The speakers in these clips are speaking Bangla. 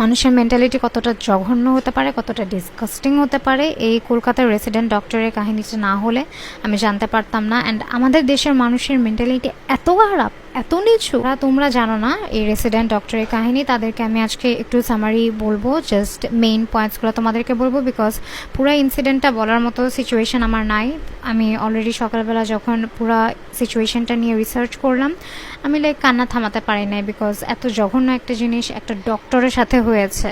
মানুষের মেন্টালিটি কতটা জঘন্য হতে পারে, কতটা ডিসকাস্টিং হতে পারে, এই কলকাতার রেসিডেন্ট ডক্টরের কাহিনীটা না হলে আমি জানতে পারতাম না। অ্যান্ড আমাদের দেশের মানুষের মেন্টালিটি এত খারাপ। এত নিচু? ওরা তোমরা জানো না, এই রেসিডেন্ট ডক্টরের কাহিনী, তাদেরকে আমি আজকে একটু সামারি বলব জাস্ট মেইন পয়েন্টসগুলো তোমাদেরকে বলব বিকজ পুরো ইনসিডেন্টটা বলার মতো সিচুয়েশন আমার নাই। আমি অলরেডি সকালবেলা যখন পুরো সিচুয়েশনটা নিয়ে রিসার্চ করলাম, আমি লাইক কান্না থামাতে পারি নাই বিকজ এত জঘন্য একটা জিনিস একটা ডক্টরের সাথে হয়েছে।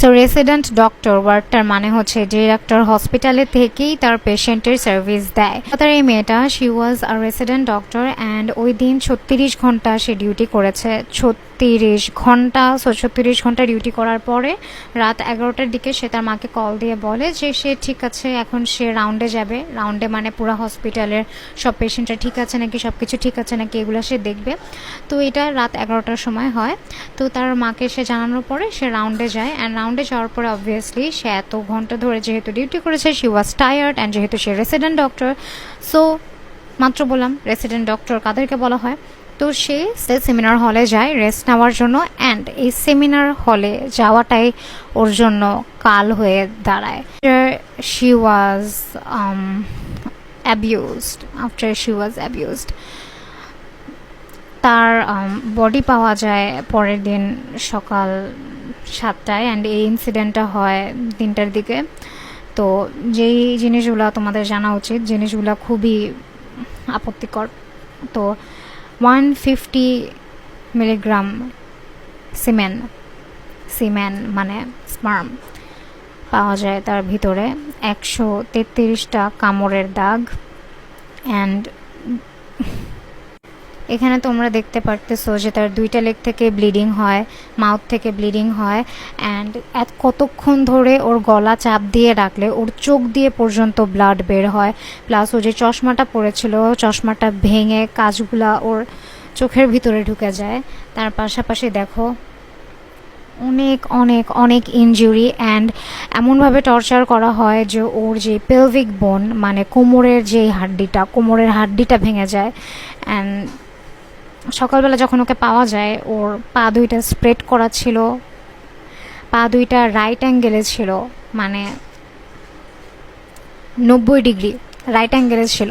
সো রেসিডেন্ট ডক্টর ওয়ার্কটার মানে হচ্ছে যে ডাক্তার হসপিটালে থেকেই তার পেশেন্টের সার্ভিস দেয়। তার এই মেয়েটা she was a resident doctor and ওই দিন ছত্রিশ ঘণ্টা সে ডিউটি করেছে। ছত্রিশ ঘণ্টা সো ছত্রিশ ঘণ্টা ডিউটি করার পরে রাত এগারোটার দিকে সে তার মাকে কল দিয়ে বলে যে, সে ঠিক আছে, এখন সে রাউন্ডে যাবে। রাউন্ডে মানে পুরো হসপিটালের সব পেশেন্টরা ঠিক আছে নাকি সব কিছু ঠিক আছে নাকি, এগুলো সে দেখবে। তো এটা রাত এগারোটার সময় হয়। তো তার মাকে সে জানানোর পরে সে রাউন্ডে যায় অ্যান্ড রাউন্ডে যাওয়ার পরে অবভিয়াসলি সে এত ঘণ্টা ধরে যেহেতু ডিউটি করেছে শি ওয়াজ টায়ার্ড অ্যান্ড যেহেতু সে রেসিডেন্ট ডক্টর সো মাত্র বললাম রেসিডেন্ট ডক্টর কাদেরকে বলা হয়। তো সে সেমিনার হলে যায় রেস্ট নেওয়ার জন্য অ্যান্ড এই সেমিনার হলে যাওয়াটাই ওর জন্য কাল হয়ে দাঁড়ায়। She was abused after she was abused তার বডি পাওয়া যায় পরের দিন সকাল সাতটায় অ্যান্ড এই ইনসিডেন্টটা হয় তিনটার দিকে। তো যেই জিনিসগুলো তোমাদের জানা উচিত, জিনিসগুলো খুবই আপত্তিকর। তো one fifty milligram semen semen মানে স্পার্ম পাওয়া যায় তার ভিতরে। একশো তেত্রিশটা কামড়ের দাগ অ্যান্ড এখানে তোমরা দেখতে পারতেছো যে তার দুইটা লেগ থেকে ব্লিডিং হয়, মাউথ থেকে ব্লিডিং হয় অ্যান্ড এত কতক্ষণ ধরে ওর গলা চাপ দিয়ে রাখলে ওর চোখ দিয়ে পর্যন্ত ব্লাড বের হয় প্লাস ও যে চশমাটা পড়েছিল চশমাটা ভেঙে কাজগুলা ওর চোখের ভিতরে ঢুকে যায়। তার পাশাপাশি দেখো, অনেক অনেক অনেক ইনজুরি অ্যান্ড এমনভাবে টর্চার করা হয় যে ওর যে পেলভিক বোন মানে কোমরের যে হাড্ডিটা, কোমরের হাড্ডিটা ভেঙে যায় অ্যান্ড সকালবেলা যখন ওকে পাওয়া যায়, ওর পা দুইটা স্প্রেড করা ছিল, পা দুইটা রাইট অ্যাঙ্গেলে ছিল মানে নব্বই ডিগ্রি রাইট অ্যাঙ্গেলে ছিল।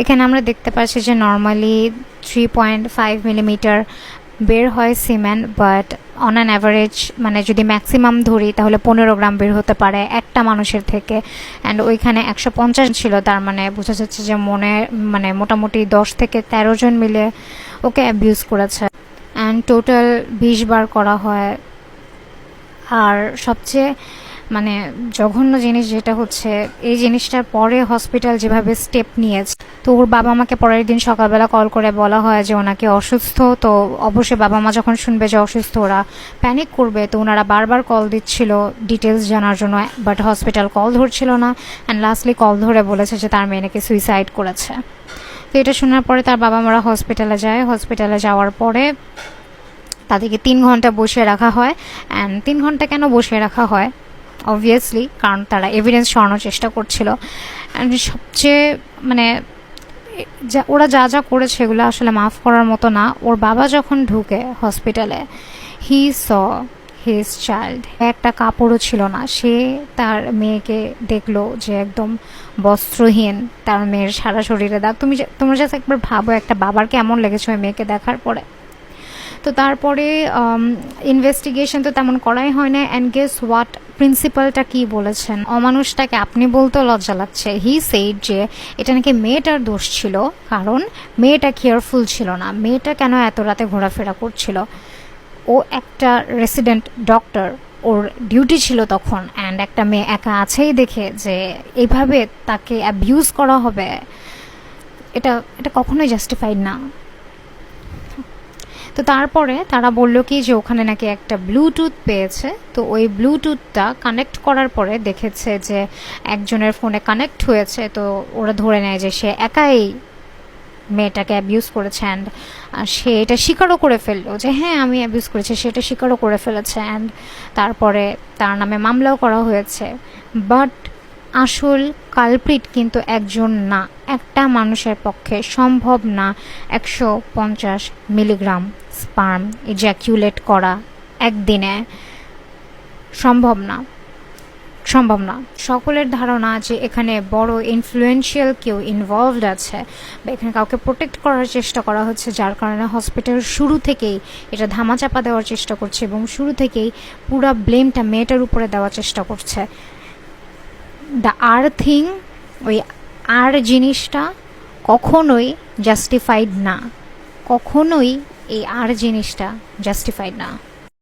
এখানে আমরা দেখতে পাচ্ছি যে normally three point five millimetre বের হয় semen but on an average মানে যদি ম্যাক্সিমাম ধরি, তাহলে পনেরো গ্রাম বের হতে পারে একটা মানুষের থেকে। অ্যান্ড ওইখানে একশো পঞ্চাশ ছিল, তার মানে বোঝা যাচ্ছে যে মনে মানে মোটামুটি দশ থেকে তেরো জন মিলে ওকে অ্যাবিউজ করেছে। অ্যান্ড টোটাল বিশ বার করা হয়। আর সবচেয়ে মানে জঘন্য জিনিস যেটা হচ্ছে, এই জিনিসটার পরে হসপিটাল যেভাবে স্টেপ নিয়েছে, তো ওর বাবা মাকে পরের দিন সকালবেলা কল করে বলা হয় যে ওনাকে অসুস্থ, তো অবশ্যই বাবা মা যখন শুনবে যে অসুস্থ, ওরা প্যানিক করবে, তো ওনারা বারবার কল দিচ্ছিল ডিটেলস জানার জন্য বাট হসপিটাল কল ধরছিল না অ্যান্ড লাস্টলি কল ধরে বলেছে যে তার মেয়ে নাকি সুইসাইড করেছে। তো এটা শোনার পরে তার বাবা মারা হসপিটালে যায় হসপিটালে যাওয়ার পরে তাদেরকে তিন ঘণ্টা বসিয়ে রাখা হয় অ্যান্ড তিন ঘণ্টা কেন বসিয়ে রাখা হয়? অবভিয়াসলি কারণ তারা এভিডেন্স সরানোর চেষ্টা করছিল। অ্যান্ড সবচেয়ে মানে যা, ওরা যা যা করেছে এগুলো আসলে মাফ করার মতো না। ওর বাবা যখন ঢুকে হসপিটালে হি স হিজ চাইল্ড একটা কাপড়ও ছিল না। সে তার মেয়েকে দেখল যে একদম বস্ত্রহীন। তার মেয়ের সারা শরীরে দাগ। তুমি তোমরা জাস্ট একবার ভাবো একটা বাবার কেমন লেগেছে ওই মেয়েকে দেখার পরে। তো তারপরে ইনভেস্টিগেশন তো তেমন করাই হয় না অ্যান্ড গেস হোয়াট প্রিন্সিপালটা কি বলেছেন? অমানুষটাকে আপনি বলতেও লজ্জা লাগছে। হি সেইড যে এটা নাকি মেয়েটার দোষ ছিল, কারণ মেয়েটা কেয়ারফুল ছিল না। মেয়েটা কেন এত রাতে ঘোরাফেরা করছিল? ও একটা রেসিডেন্ট ডক্টর ওর ডিউটি ছিল তখন। অ্যান্ড একটা মেয়ে একা আছেই দেখে যে এইভাবে তাকে অ্যাবিউজ করা হবে। এটা এটা কখনোই জাস্টিফাইড না। তো তারপরে তারা বলল কি যে ওখানে নাকি একটা ব্লুটুথ পেয়েছে। তো ওই ব্লুটুথটা কানেক্ট করার পরে দেখেছে যে একজনের ফোনে কানেক্ট হয়েছে। তো ওরা ধরে নেয় যে সে একাই মেয়েটাকে অ্যাবিউজ করেছে অ্যান্ড সে এটা স্বীকারও করে ফেলল যে হ্যাঁ আমি অ্যাবিউজ করেছি সেটা স্বীকারও করে ফেলেছে অ্যান্ড তারপরে তার নামে মামলাও করা হয়েছে। বাট আসল কালপ্রিট কিন্তু একজন না। একটা মানুষের পক্ষে সম্ভব না একশো পঞ্চাশ মিলিগ্রাম। স্পার্ম ইজ্যাকুলেট করা একদিনে সম্ভব না। সম্ভব না। সকলের ধারণা যে এখানে বড় ইনফ্লুয়েন্সিয়াল কেউ ইনভলভড আছে বা এখানে কাউকে প্রোটেক্ট করার চেষ্টা করা হচ্ছে, যার কারণে হসপিটাল শুরু থেকেই এটা ধামাচাপা দেওয়ার চেষ্টা করছে এবং শুরু থেকেই পুরা ব্লেমটা মেয়েটার উপরে দেওয়ার চেষ্টা করছে। দ্য আর থিং ওই আর জিনিসটা কখনোই জাস্টিফাইড না। কখনোই এই আর জিনিসটা জাস্টিফাইড না।